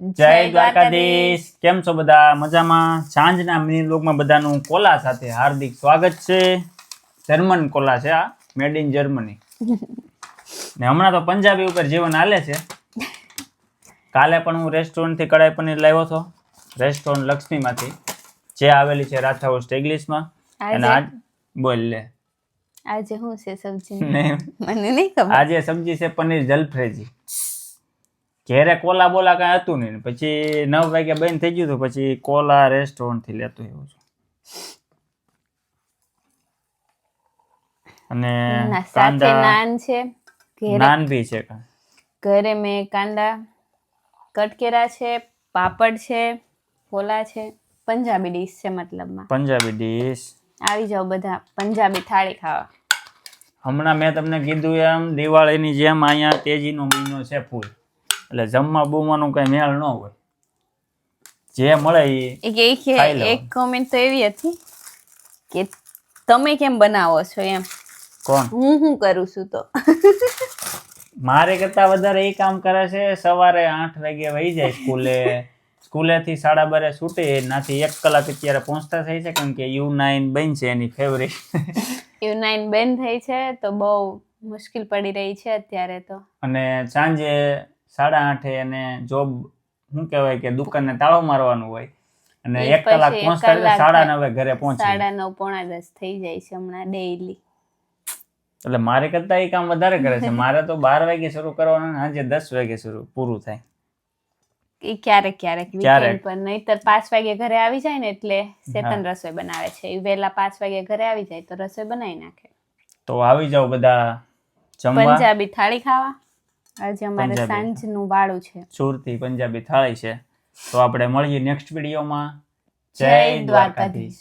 જય દ્વારકાધીશ. કેમ છો બધા? મજામાં? સાંજના મિની લોકમાં બધાનું કોલા સાથે હાર્દિક સ્વાગત છે. જર્મન કોલા છે આ. મેડ ઇન જર્મની ને હમણાં તો પંજાબી ઉપર જીવન હાલે છે. કાલે પણ હું રેસ્ટોરન્ટથી કડાઈ પનીર લાવ્યો હતો. રેસ્ટોરન્ટ લક્ષ્મીમાંથી. જે આવેલી છે રાથા હોસ્ટ ઇંગ્લિશમાં. અને આજ બોલ લે. આજે હું છે સબ્જી? મને નહીં ખબર. આજે સબ્જી છે પનીર જલફ્રેજી. ઘેરે કોલા બોલા કાંઈ હતું નહીં. પછી નવ વાગ્યા બંધ થઈ ગયું હતું પછી કોલા રેસ્ટોરન્ટથી લેતો એવું છું. અને કાંદા નાન છે નાન બી છે ઘરે મેં કાંદા કટકેરા છે પાપડ છે ફોલા છે પંજાબી ડીશ છે મતલબમાં. પંજાબી ડીશ આવી જાઓ બધા પંજાબી થાળી ખાવા. હમણાં મેં તમને કીધું એમ દિવાળીની જેમ અહીંયા તેજીનો મહિનો છે ફૂલ. એટલે જમવા બૂમવાનું કઈ મેળ ન હોય. જે મળે એ એક કોમેન્ટ તો એવી હતી કે તમે કેમ બનાવો છો એમ? કોણ? હું શું કરું છું તો? મારે કરતા વધારે એ કામ કરે છે સવારે આઠ વાગે વહી જાય સ્કૂલે. સ્કૂલેથી સાડા બારે છૂટે નાથી એક કલાક અત્યારે પહોંચતા થઈ છે કેમ કે યુ નાઇન બનશે એની ફેવરેટ યુ નાઇન બેન થઈ છે તો બહુ મુશ્કેલ પડી રહી છે અત્યારે તો. અને સાંજે સાડા આઠે એને જોબ શું કહેવાય કે દુકાનને તાળો મારવાનું હોય. અને એક કલાક પહોંચતા સાડા નવે ઘરે પહોંચે. સાડા નવ પોણા દસ થઈ જાય છે હમણાં ડેઈલી એટલે મારે કરતા એ કામ વધારે કરે છે. મારે તો બાર વાગે શરૂ કરવાનું અને સાંજે દસ વાગે શરૂ પૂરું થાય. એ ક્યારેક ક્યારેક. વીકેન્ડ પર. નહીતર પાંચ વાગે ઘરે આવી જાય ને એટલે ચેતન રસોઈ બનાવે છે. એ વહેલા પાંચ વાગે ઘરે આવી જાય તો રસોઈ બનાવી નાખે. તો આવી જાઓ બધા પંજાબી થાળી ખાવા. આજે અમારે પંજાબી. સાંજનું વાળું છે. સુરતી પંજાબી થાળી છે. તો આપણે મળીએ નેક્સ્ટ વિડીયોમાં જય દ્વારકાધીશ.